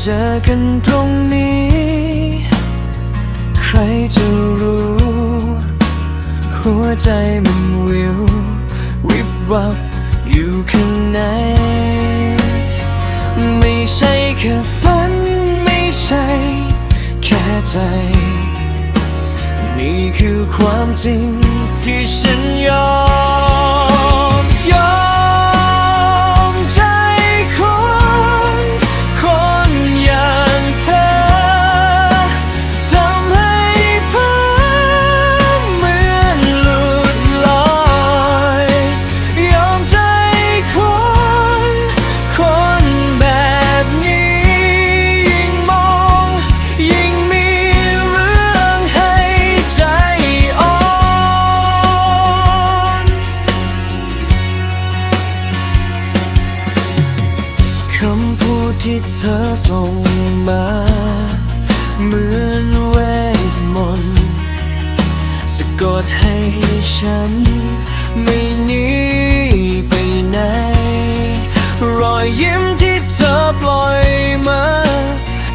เจอกันตรงนี้ ใครจะรู้ หัวใจมันวิว วิบวับอยู่ข้างใน ไม่ใช่แค่ฝัน ไม่ใช่ แค่ใจ นี่คือความจริงที่ฉันยอม ที่เธอส่งมา เหมือนเวทมนต์สะกดให้ฉัน ไม่หนีไปไหน รอยยิ้มที่เธอปล่อยมา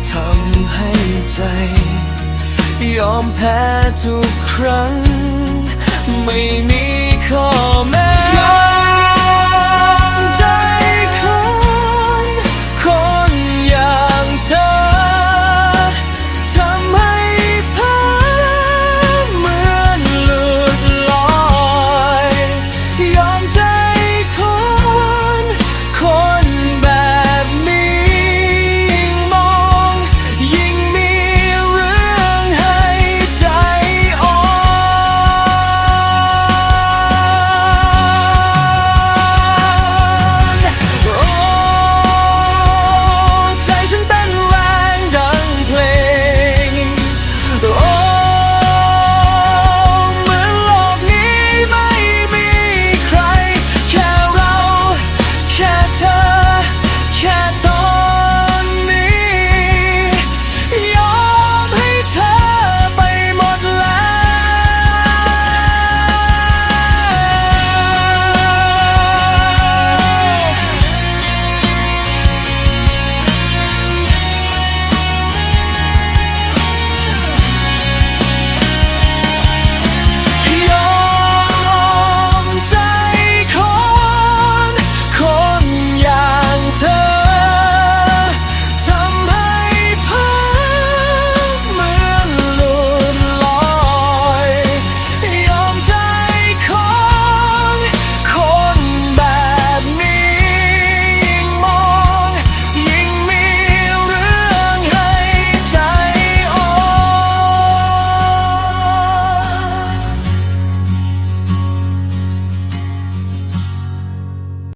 ทำให้ใจ ยอมแพ้ทุกครั้ง ไม่มี